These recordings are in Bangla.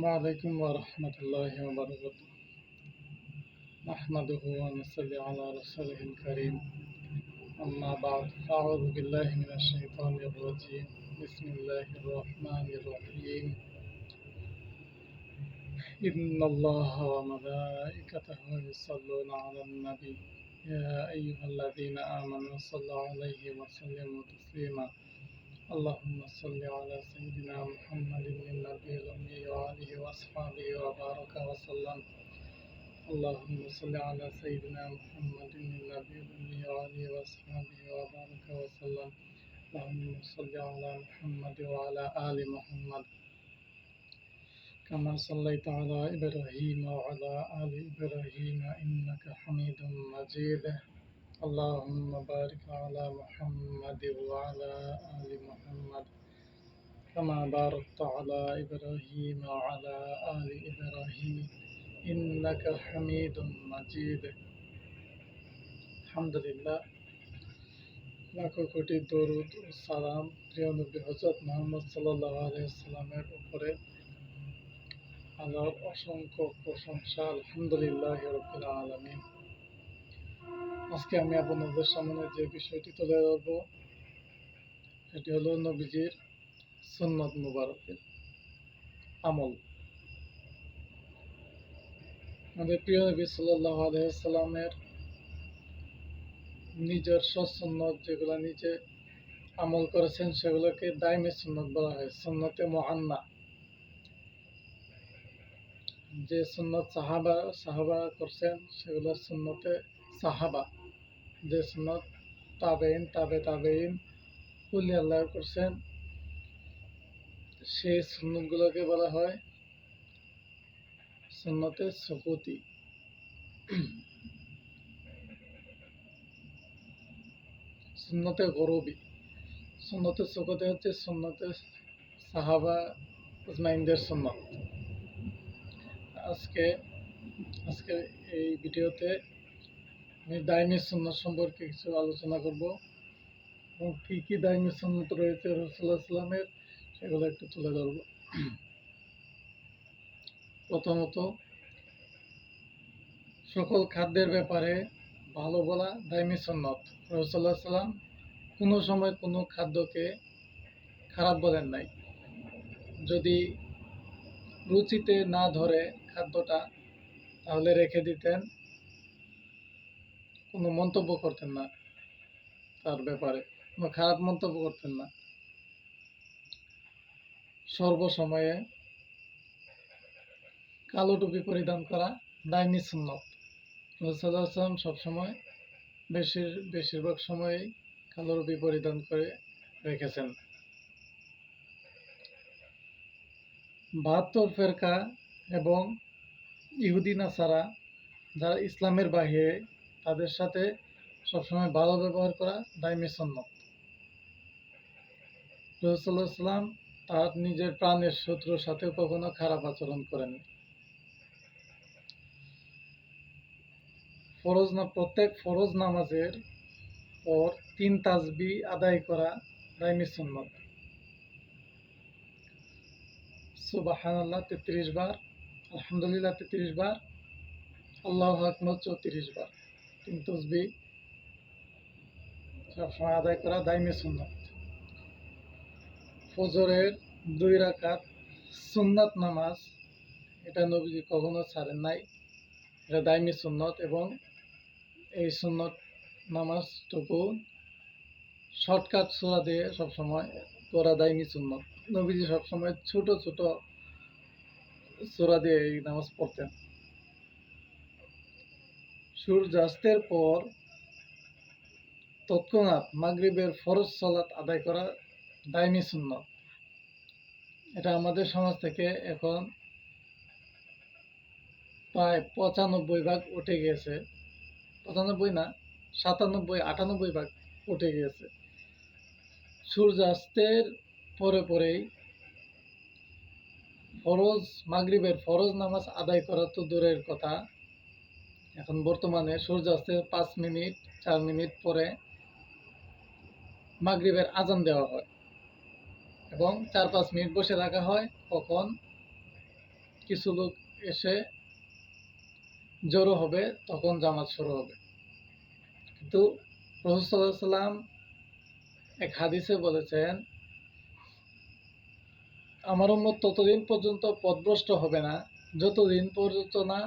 السلام عليكم ورحمة الله وبركاته. نحمده ونصلي على رسوله الكريم. أما بعد فأعوذ بالله من الشيطان الرجيم. بسم الله الرحمن الرحيم. إن الله وملائكته يصلون على النبي. يا أيها الذين آمنوا صلوا عليه وسلموا تسليما. اللهم صل على سيدنا محمد النبي الأمي وآله وأصحابه وبارك وسلم. اللهم صل على سيدنا محمد النبي الأمي وآله وأصحابه وبارك وسلم. اللهم صل على محمد وعلى آل محمد. كما صليت على إبراهيم وعلى آل إبراهيم إنك حميد مجيد. اللهم بارك على محمد وعلى آل محمد كما باركت على إبراهيم وعلى آل إبراهيم إنك حميد مجيد الحمد لله লাখো কোটি দরুদ ও সালাম প্রিয় নবী হজরত মোহাম্মদ সাল্লাহ আলাইসাল্লামের উপরে আল্লাহর অসংখ্য প্রশংসা আলহামদুলিল্লাহ রবিল আলমিন আজকে আমি আপনাদের সামনে যে বিষয়টি তুলে ধরব, সেটি হলো নবীজির সুন্নত মুবারকের আমল। আমাদের প্রিয় নবী সাল্লাহ আলহামের নিজের সন্ন্যত যেগুলো নিজে আমল করেছেন, সেগুলোকে দায়মে সুন্নত বলা হয়, সুন্নতে মহান্না যে সুন্নত সাহাবা সাহাবা করছেন, সেগুলো সুন্নতে সাহাবা, যে সুন্নত তাবেইন, তাবে তাবেইন উলি আল্লাহ করছেন, সেই সুন্নতগুলোকে বলা হয় সুন্নতে সুকুতি। সুন্নতে গরবি। সুন্নতে সুকুতি হচ্ছে সুন্নতে সাহাবা উজমাইনদের সুন্নত। আজকে আজকে এই ভিডিওতে আমি দাইমি সুন্নত সম্পর্কে কিছু আলোচনা করব এবং কী কী দাইমি সুন্নত রয়েছে রসুল্লাহ সাল্লামের সেগুলো একটু তুলে ধরব। প্রথমত, সকল খাদ্যের ব্যাপারে ভালো বলা দাইমি সুন্নত রসুল্লাহ সাল্লাম কোনো সময় কোনো খাদ্যকে খারাপ বলেন নাই। যদি রুচিতে না ধরে খাদ্যটা তাহলে রেখে দিতেন। কোনো মন্তব্য করতেন না তার ব্যাপারে, কোনো খারাপ মন্তব্য করতেন না। সর্বসময়ে কালো টুপি পরিধান করা দায়নি সুন্নত। রসুল্লাহাম সবসময় বেশির, বেশিরভাগ সময়ই কালো টুপি পরিধান করে রেখেছেন। বাহাত্তর ফেরকা এবং ইহুদিনা নাসারা যারা ইসলামের বাহিরে তাদের সাথে সবসময় ভালো ব্যবহার করা দায়মি সন্ন্যত। রসুল্লাহ তার নিজের প্রাণের শত্রুর সাথে কখনো খারাপ আচরণ করেন ফরজ না, প্রত্যেক ফরজ নামাজের পর তিন তাজবি আদায় করা দায়মি সন্ন্যত। সুবাহান আল্লাহ তেত্রিশ বার, আলহামদুলিল্লাহ, তেত্রিশ বার, আল্লাহ আকমদ চৌত্রিশ বার। তিন তসবি সবসময় আদায় করা দায়মে সুন্নত। ফজরের দুই রাকাত সুন্নাত নামাজ, এটা নবীজি কখনো ছাড়েন নাই। এটা সুন্নত এবং এই সুন্নত নামাজটুকু শর্টকাট সোরা দিয়ে সবসময় করা দায়মি সুন্নত। নবীজি সবসময় ছোট ছোট সোরা দিয়ে এই নামাজ পড়তেন। সূর্যাস্তের পর তৎক্ষণাৎ মাগরিবের ফরজ সলাৎ আদায় করা দায়মি সুন্নত। এটা আমাদের সমাজ থেকে এখন প্রায় পঁচানব্বই ভাগ উঠে গিয়েছে। পঁচানব্বই না, সাতানব্বই, আটানব্বই ভাগ উঠে গিয়েছে। সূর্যাস্তের পরে পরেই ফরজ, মাগরিবের ফরজ নামাজ আদায় করা তো দূরের কথা। এখন বর্তমানে সূর্যাস্তের পাঁচ মিনিট, চার মিনিট পরে মাগরিবের আজান দেওয়া হয় এবং চার পাঁচ মিনিট বসে রাখা হয়। কখন কিছু লোক এসে জড়ো হবে, তখন জামাত শুরু হবে। কিন্তু রসুল্লাহ সাল্লাম এক হাদিসে বলেছেন, আমার উম্মত ততদিন পর্যন্ত পথভ্রষ্ট হবে না, যতদিন পর্যন্ত না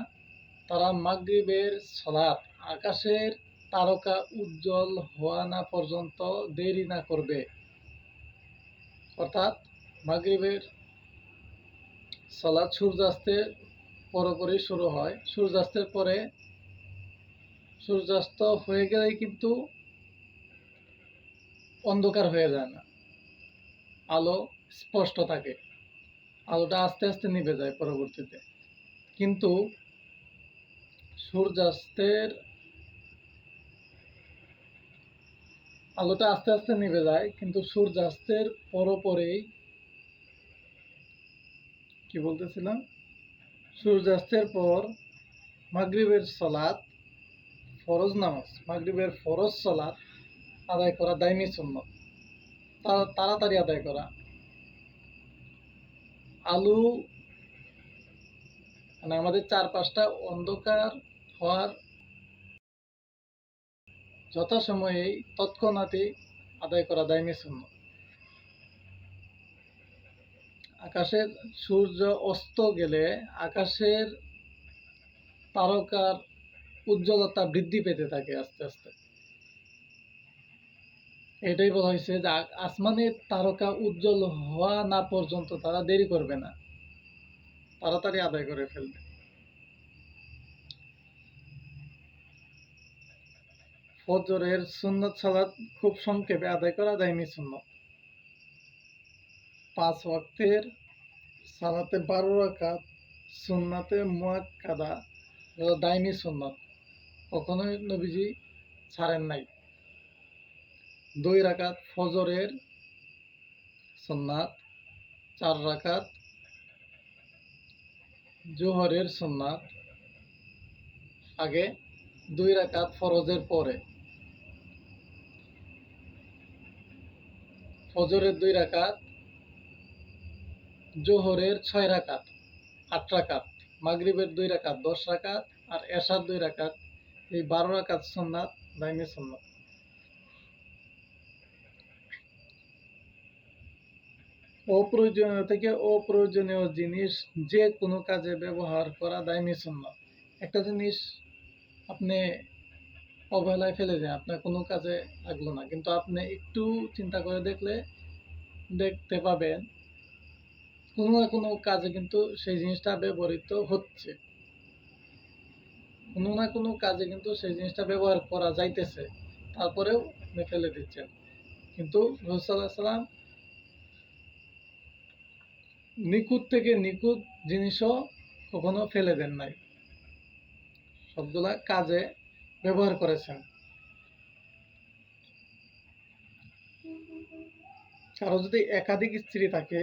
তারা মাগরিবের সলাপ আকাশের তারকা উজ্জ্বল হওয়া না পর্যন্ত দেরি না করবে। অর্থাৎ মাগরিবের সলাদ সূর্যাস্তের পরপরই শুরু হয়। সূর্যাস্তের পরে সূর্যাস্ত হয়ে গেলে কিন্তু অন্ধকার হয়ে যায় না। আলো স্পষ্ট থাকে। আলোটা আস্তে আস্তে নিভে যায় পরবর্তীতে। কিন্তু সূর্যাস্তের আলোটা আস্তে আস্তে নিভে যায়, কিন্তু সূর্যাস্তের পরপরেই কি বলতেছিলাম? সূর্যাস্তের পর মাগরিবের সলাৎ, ফরজ নামাজ, মাগরিবের ফরজ সলাৎ আদায় করা সুন্নত। তা- তাড়াতাড়ি আদায় করা। আলু মানে আমাদের চারপাশটা অন্ধকার হওয়ার যথাসময়েই তৎক্ষণাৎই আদায় করা দায়মি সুন্নত আকাশের সূর্য অস্ত গেলে আকাশের তারকার উজ্জ্বলতা বৃদ্ধি পেতে থাকে আস্তে আস্তে। এটাই বলা হয়েছে যে আসমানের তারকা উজ্জ্বল হওয়া না পর্যন্ত তারা দেরি করবে না। তাড়াতাড়ি আদায় করে ফেলবে। ফজরের সুন্নত সালাত খুব সংক্ষেপে আদায় করা দায়মি সুন্নত। পাঁচ ওয়াক্তের সালাতে বারো রাকাত, সুন্নাতে মুয়াক্কাদা দায়মি সুন্নত। কখনোই নবীজি ছাড়েন নাই। দুই রাকাত ফজরের সুন্নাত, চার রাকাত জোহরের সুন্নাত। আগে দুই রাকাত ফরজের পরে। ফজরের দুই রাকাত, জোহরের ছয় রাকাত, আট রাকাত, মাগরিবের দুই রাকাত, দশ রাকাত আর এশার দুই রাকাত। এই বারো রাকাত সুন্নাত দাইমি সুন্নাত। অপ্রয়োজনীয় থেকে অপ্রয়োজনীয় জিনিস যে কোনো কাজে ব্যবহার করা দায়মি সুন্নাত। একটা জিনিস আপনি অবহেলায় ফেলে দেন আপনার কোনো কাজে লাগল না। কিন্তু আপনি একটু চিন্তা করে দেখলে, দেখতে পাবেন কোনো না কোনো কাজে কিন্তু সেই জিনিসটা ব্যবহৃত হচ্ছে। কোনো না কোনো কাজে কিন্তু সেই জিনিসটা ব্যবহার করা যাইতেছে। তারপরেও আপনি ফেলে দিচ্ছেন। কিন্তু রসুল্লাহ সাল্লাম নিখুঁত থেকে নিখুঁত জিনিসও কখনো ফেলে দেন নাই। সবগুলা কাজে ব্যবহার করেছেন। কারও যদি একাধিক স্ত্রী থাকে,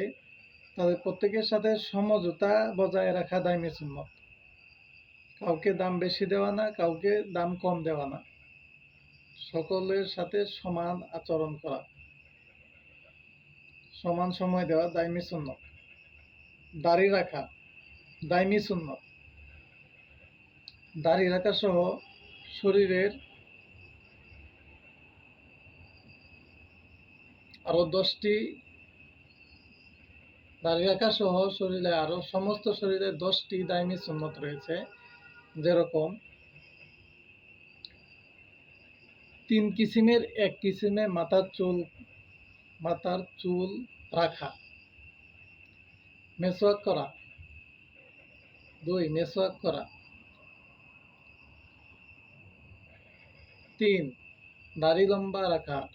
তাদের প্রত্যেকের সাথে সমঝোতা বজায় রাখা দায়মি সুন্নত কাউকে দাম বেশি দেওয়া না, কাউকে দাম কম দেওয়া না। সকলের সাথে সমান আচরণ করা। সমান সময় দেওয়া দায়মি সুন্নত দাড়ি রাখা দায়মি সুন্নত দাড়ি রাখা সহ শরীরের আরও দশটি দাড়ি রাখা সহ শরীরে আরও সমস্ত শরীরে দশটি দায়মি সুন্নত রয়েছে, যেরকম তিন কিসিমের এক কিসিমে মাথার চুল মাথার চুল রাখা মেসওয়াক করা, দুই মেসওয়াক করা। তিন, দাড়ি লম্বা রাখা।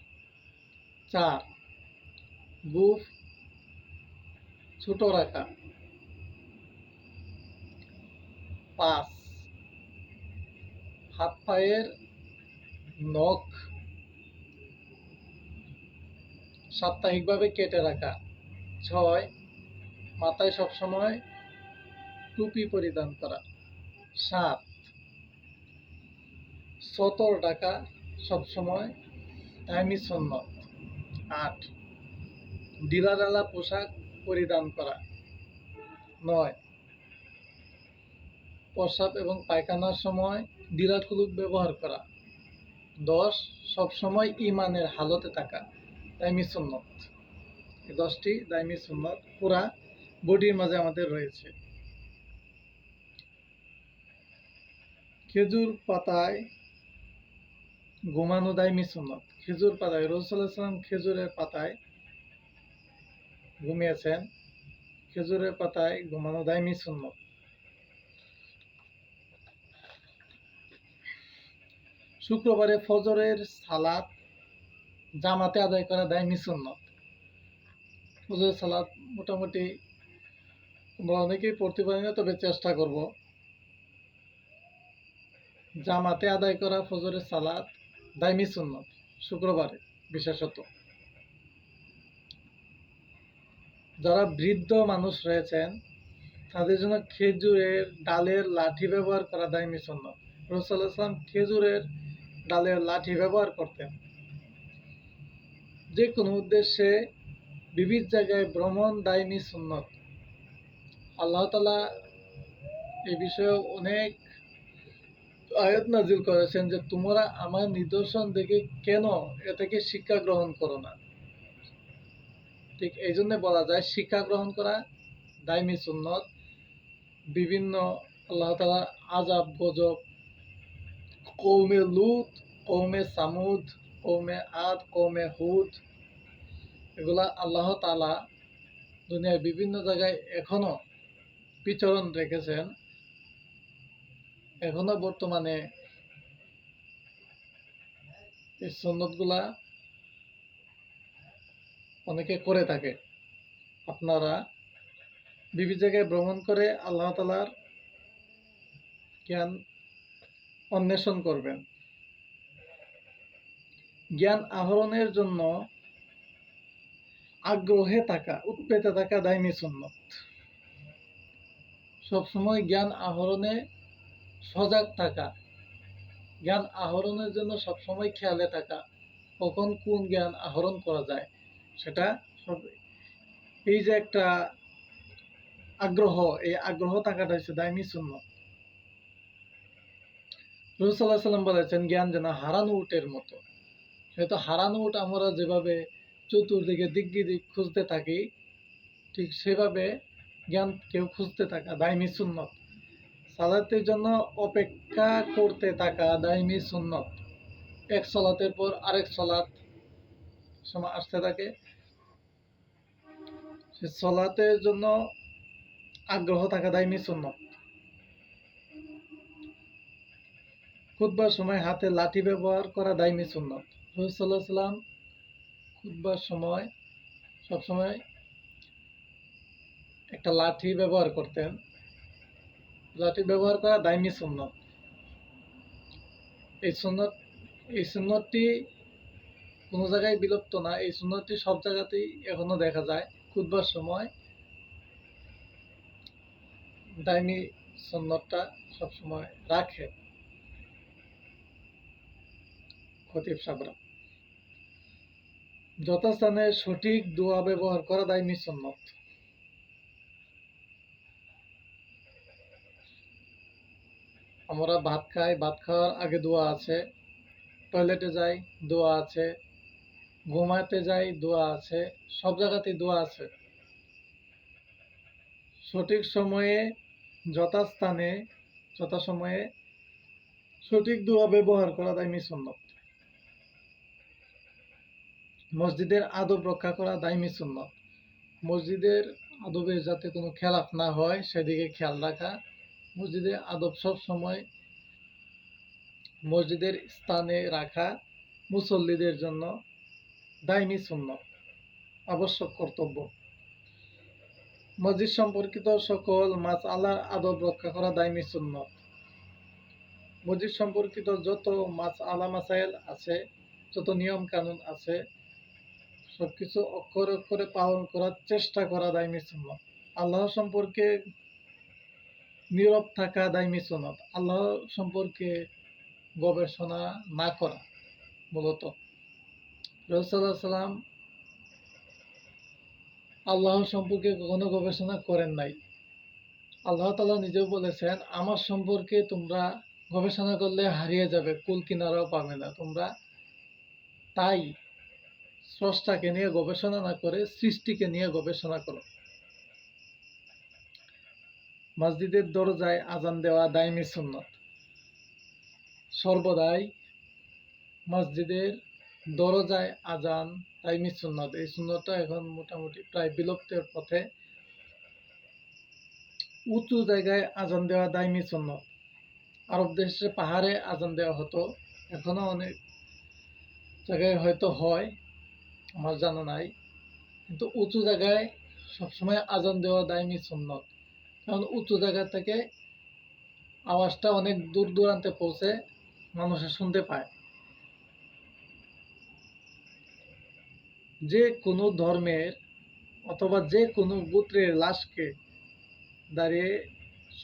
চার, গুফ ছোট রাখা। পাঁচ, হাত পায়ের নখ সাপ্তাহিকভাবে কেটে রাখা। ছয়, মাথায় সবসময় টুপি পরিধান করা। সাত সতর টাকা সবসময় টাইমি সন্ন্যত। আট ডিলাডালা পোশাক পরিধান করা। নয় প্রস্রাব এবং পায়খানার সময় দিলা কুলুক ব্যবহার করা। দশ সবসময় ইমানের হালতে থাকা। দাইমি সুন্নত এই দশটি দাইমি সুন্নত পুরা বডির মাঝে আমাদের রয়েছে। খেজুর পাতায় ঘুমানো দাইমি সুন্নত খেজুর পাতায় রসুল্লাহাম খেজুরের পাতায় ঘুমিয়েছেন। খেজুরের পাতায় ঘুমানো দাইমি সুন্নত শুক্রবারে ফজরের সালাত জামাতে আদায় করা দাইমি সুন্নত ফজরের সালাত মোটামুটি আমরা অনেকেই পড়তে পারি না, তবে চেষ্টা করব। জামাতে আদায় করা ফজরের সালাত দাইমি সুন্নত শুক্রবারে বিশেষত। যারা বৃদ্ধ মানুষ রয়েছেন, তাদের জন্য খেজুরের ডালের লাঠি ব্যবহার করা দাইমি সুন্নত রসুল্লাহ খেজুরের ডালের লাঠি ব্যবহার করতেন। যে কোনো উদ্দেশ্যে বিবিধ জায়গায় ভ্রমণ দায়নি সুন্নত আল্লাহ তালা এই বিষয়ে অনেক আয়াত নাজিল করেছেন যে, তোমরা আমার নিদর্শন দেখে কেন এ থেকে শিক্ষা গ্রহণ করো না? ঠিক এই জন্য বলা যায়, শিক্ষা গ্রহণ করা দায়মি সুন্নত। বিভিন্ন আল্লাহ তালা আজাব গজব কৌমে লুত কৌমে সামুদ কৌমে আদ কৌমে হুদ, এগুলা আল্লাহ তালা দুনিয়ার বিভিন্ন জায়গায় এখনও বিচরণ রেখেছেন। এখনও বর্তমানে এই সন্ন্যতগুলা অনেকে করে থাকে। আপনারা বিভিন্ন জায়গায় ভ্রমণ করে আল্লাহ তালার জ্ঞান অন্বেষণ করবেন। জ্ঞান আহরণের জন্য আগ্রহে থাকা, উৎপেতে থাকা দায়নি সুন্নত সবসময় জ্ঞান আহরণে সজাগ থাকা। জ্ঞান আহরণের জন্য সবসময় খেয়ালে থাকা। কখন কোন জ্ঞান আহরণ করা যায়, সেটা সব এই যে একটা আগ্রহ, এই আগ্রহ থাকাটা হচ্ছে দায়নি সুন্নত। রসুল্লাহ সাল্লাম বলেছেন, জ্ঞান যেন হারানো উটের মতো। হয়তো হারানো উট আমরা যেভাবে চতুর্দিকে দিক দিক খুঁজতে থাকি, ঠিক সেভাবে জ্ঞান কেউ খুঁজতে থাকা, দায়মি সুন্নত। সালাতের জন্য অপেক্ষা করতে থাকা দায়মি সুন্নত। এক সলাতের পর আরেক সলাত সময় আসতে থাকে। সে সলাতের জন্য আগ্রহ থাকা দায়মি সুন্নত। খুতবার সময় হাতে লাঠি ব্যবহার করা দায়মি সুন্নত। রসুল্লাহ সাল্লাম খুতবার সময় সবসময় একটা লাঠি ব্যবহার করতেন। লাঠি ব্যবহার করা দায়মি সুন্নত। এই সুন্নত, এই সুন্নতটি কোনো জায়গায় বিলুপ্ত না, এই সুন্নতটি সব জায়গাতেই এখনও দেখা যায়। খুতবার সময় দায়মি সুন্নতটা সবসময় রাখে। খতিব সাবরা। যথাস্থানে সঠিক দোয়া ব্যবহার করা দায়নি সুন্নত। আমরা ভাত খাই, ভাত খাওয়ার আগে দোয়া আছে। টয়লেটে যাই, দোয়া আছে। ঘুমাতে যাই, দোয়া আছে। সব জায়গাতেই দোয়া আছে। সঠিক সময়ে, যথাস্থানে, যথাসময়ে সঠিক দোয়া ব্যবহার করা দায়নি সুন্নত। মসজিদের আদব রক্ষা করা দায়মি সুন্নত। মসজিদের আদবের যাতে কোনো খেলাফ না হয়, সেদিকে খেয়াল রাখা। মসজিদে আদব সব সময় মসজিদের স্থানে রাখা মুসল্লিদের জন্য দায়মি সুন্নত, আবশ্যক কর্তব্য। মসজিদ সম্পর্কিত সকল মাছ আল্লাহর আদব রক্ষা করা দায়মি সুন্নত। মসজিদ সম্পর্কিত যত মাছ আলা মাসাইল আছে, যত নিয়ম কানুন আছে, সবকিছু অক্ষরে অক্ষরে পালন করার চেষ্টা করা দায়মি সুন্নত। আল্লাহ সম্পর্কে নীরব থাকা দায়মি সুন্নত আল্লাহ সম্পর্কে গবেষণা না করা মূলত। রসুল্লাহ আল্লাহ সম্পর্কে কখনো গবেষণা করেন নাই। আল্লাহ তালা নিজেও বলেছেন, আমার সম্পর্কে তোমরা গবেষণা করলে হারিয়ে যাবে, কুল কিনারাও পাবে না। তোমরা তাই স্রষ্টাকে নিয়ে গবেষণা না করে সৃষ্টিকে নিয়ে গবেষণা করো। মসজিদের দরজায় আজান দেওয়া দায়মি সুন্নত। সর্বদাই মসজিদের দরজায় আজান দায়মি সুন্নত। এই সুন্নতটা এখন মোটামুটি প্রায় বিলুপ্তের পথে উঁচু জায়গায় আজান দেওয়া দায়মি সুন্নত। আরব দেশে পাহাড়ে আজান দেওয়া হতো, এখনও অনেক জায়গায় হয়তো হয়, আমার জানা নাই। কিন্তু উঁচু জায়গায় সবসময় আজান দেওয়া দায়মি সুন্নত। কারণ উঁচু জায়গা থেকে আওয়াজটা অনেক দূর দূরান্তে পৌঁছে মানুষে শুনতে পায়। যে কোনো ধর্মের অথবা যে কোনো গোত্রের লাশকে দাঁড়িয়ে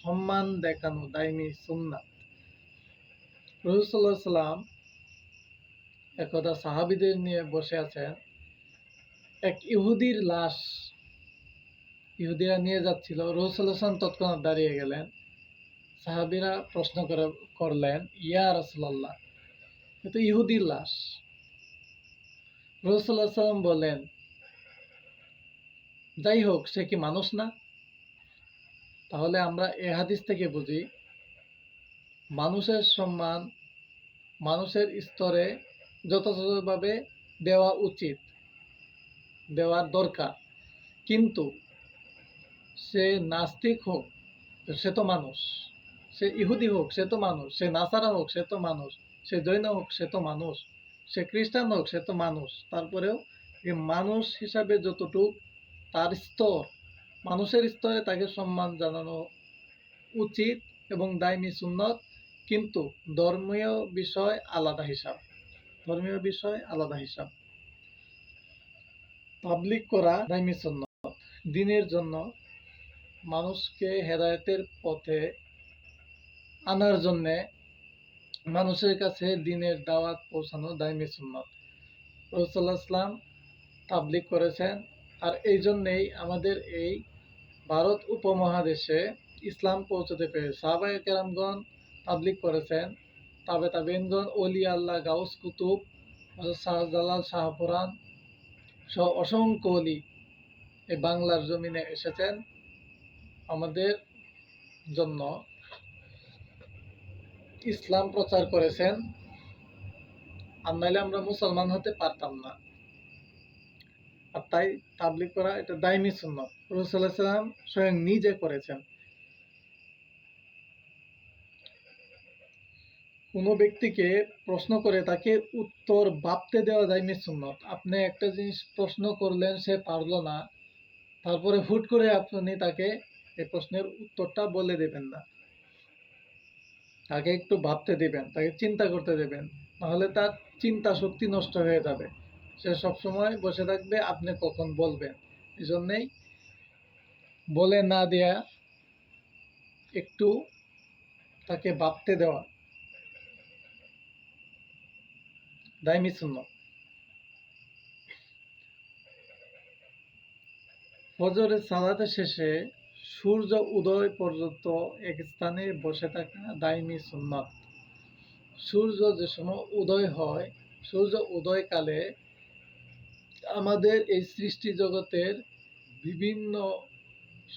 সম্মান দেখানো দায়নি সুন্নাত। রসুল্লাহ সাল্লাম একদা সাহাবিদের নিয়ে বসে আছেন। এক ইহুদির লাশ ইহুদিরা নিয়ে যাচ্ছিল। সাল্লাম তৎক্ষণাৎ দাঁড়িয়ে গেলেন। সাহাবিরা প্রশ্ন করে করলেন, ইয়া রসুল্লাহ কিন্তু ইহুদির লাশ। রসুল্লাহ সাল্লাম বলেন যাই হোক, সে কি মানুষ না? তাহলে আমরা এ হাদিস থেকে বুঝি, মানুষের সম্মান মানুষের স্তরে যথাযথভাবে দেওয়া উচিত, দেওয়ার দরকার। কিন্তু সে নাস্তিক হোক, সে তো মানুষ। সে ইহুদি হোক, সে তো মানুষ। সে নাসারা হোক, সে তো মানুষ। সে জৈন হোক, সে তো মানুষ। সে খ্রিস্টান হোক, সে তো মানুষ। তারপরেও মানুষ হিসাবে যতটুক, তার স্তর, মানুষের স্তরে তাকে সম্মান জানানো উচিত এবং দায়মি সুন্নত, কিন্তু ধর্মীয় বিষয় আলাদা হিসাব। ধর্মীয় বিষয় আলাদা হিসাব। পাবলিক করা দায়মি সুন্নত। দিনের জন্য মানুষকে হেদায়েতের পথে আনার জন্যে মানুষের কাছে দিনের দাওয়াত পৌঁছানো দায়মি সুন্নত। রসুল্লাহ ইসলাম তাবলিক করেছেন আর এই জন্যেই আমাদের এই ভারত উপমহাদেশে ইসলাম পৌঁছতে পেরেছে সাহাবাই কেরামগণ তাবলিক করেছেন। তাবে তাবেনগণ অলি আল্লাহ, গাউস কুতুব শাহজালাল শাহপুরাণ সহ অসংখ্য অলি এই বাংলার জমিনে এসেছেন। আমাদের জন্য ইসলাম প্রচার করেছেন, আর নাইলে আমরা মুসলমান হতে পারতাম না। আর তাই তাবলিক করা এটা দায়মি সুন্নত। রসুল্লাহ স্বয়ং নিজে করেছেন। কোনো ব্যক্তিকে প্রশ্ন করে তাকে উত্তর ভাবতে দেওয়া দায়মি সুন্নত। আপনি একটা জিনিস প্রশ্ন করলেন, সে পারল না। তারপরে হুট করে আপনি তাকে এই প্রশ্নের উত্তরটা বলে দেবেন না। তাকে একটু ভাবতে দিবেন, তাকে চিন্তা করতে দেবেন, নাহলে তার চিন্তা শক্তি নষ্ট হয়ে যাবে। সে সবসময় বসে থাকবে, আপনি কখন বলবেন? এই জন্যেই বলে না দেয়া, একটু তাকে ভাবতে দেওয়া। দায়মি শূন্য ফজরের সালাতের শেষে সূর্য উদয় পর্যন্ত এক স্থানে বসে থাকা দায়মি সুন্নত। সূর্য যে সময় উদয় হয়, সূর্য উদয়কালে আমাদের এই সৃষ্টি জগতের বিভিন্ন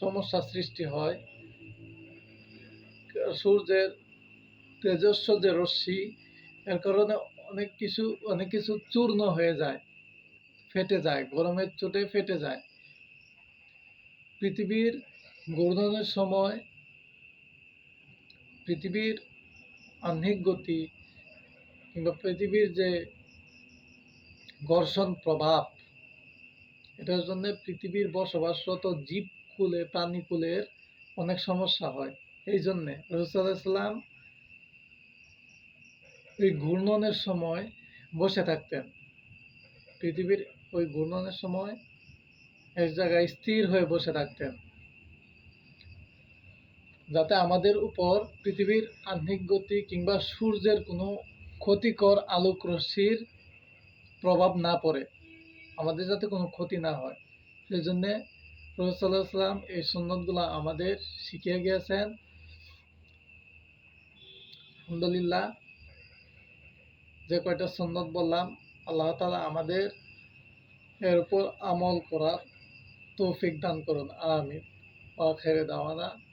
সমস্যা সৃষ্টি হয়। সূর্যের তেজস্ব যে রশ্মি, এর কারণে অনেক কিছু অনেক কিছু চূর্ণ হয়ে যায়, ফেটে যায়, গরমের চোটে ফেটে যায়। পৃথিবীর ঘূর্ণনের সময় পৃথিবীর আহ্নিক গতি কিংবা পৃথিবীর যে ঘর্ষণ প্রভাব, এটার জন্য পৃথিবীর বসবাসরত জীবকুলে, প্রাণীকুলের অনেক সমস্যা হয়। এই জন্যে রসুলাম ওই ঘূর্ণনের সময় বসে থাকতেন। পৃথিবীর ওই ঘূর্ণনের সময় এক জায়গায় স্থির হয়ে বসে থাকতেন। যাতে আমাদের উপর পৃথিবীর আহ্নিক গতি কিংবা সূর্যের কোনো ক্ষতিকর আলোক রশ্মির প্রভাব না পড়ে, আমাদের যাতে কোনো ক্ষতি না হয়। সেই জন্যে রসুল্লাহাম এই সুন্নতগুলো আমাদের শিখিয়ে গিয়েছেন। আলহামদুলিল্লাহ, যে কয়টা সুন্নত বললাম, আল্লাহ তালা আমাদের এর উপর আমল করার তৌফিক দান করুন। আমিন। আখের দাওয়ানা।